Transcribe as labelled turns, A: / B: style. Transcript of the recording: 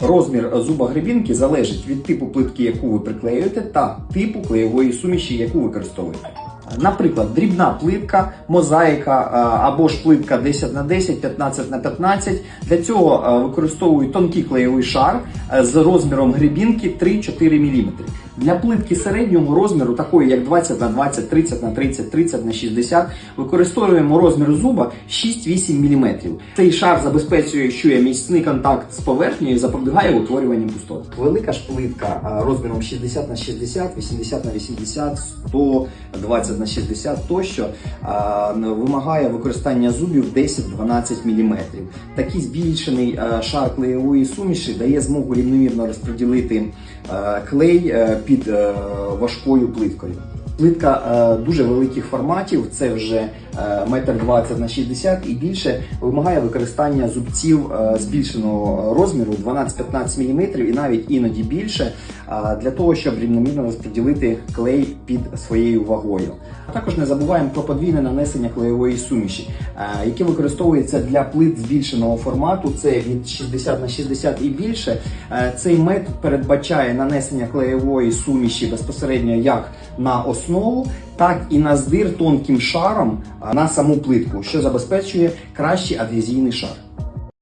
A: Розмір зуба гребінки залежить від типу плитки, яку ви приклеюєте, та типу клеєвої суміші, яку використовуєте. Наприклад, дрібна плитка, мозаїка або ж плитка 10 на 10, 15 на 15. Для цього а, використовують тонкий клеєвий шар з розміром гребінки 3-4 мм. Для плитки середнього розміру, такої як 20 на 20, 30 на 30, 30 на 60, використовуємо розмір зуба 6-8 мм. Цей шар забезпечує, що є міцний контакт з поверхнею і запобігає утворюванню пустот. Велика ж плитка розміром 60 на 60, 80 на 80, 120 на 60 тощо вимагає використання зубів 10-12 мм. Такий збільшений шар клеєвої суміші дає змогу рівномірно розподілити клей е, під е, важкою плиткою. Плитка е, дуже великих форматів, це вже е, метр двадцять на 60 і більше, вимагає використання зубців е, збільшеного розміру 12-15 мм і навіть іноді більше, для того, щоб рівномірно розподілити клей під своєю вагою. Також не забуваємо про подвійне нанесення клеєвої суміші, е, яке використовується для плит збільшеного формату. Це від 60 на 60 і більше. Цей метод передбачає нанесення клеєвої суміші безпосередньо як на основу, так і на здир тонким шаром на саму плитку, що забезпечує кращий адгезійний шар.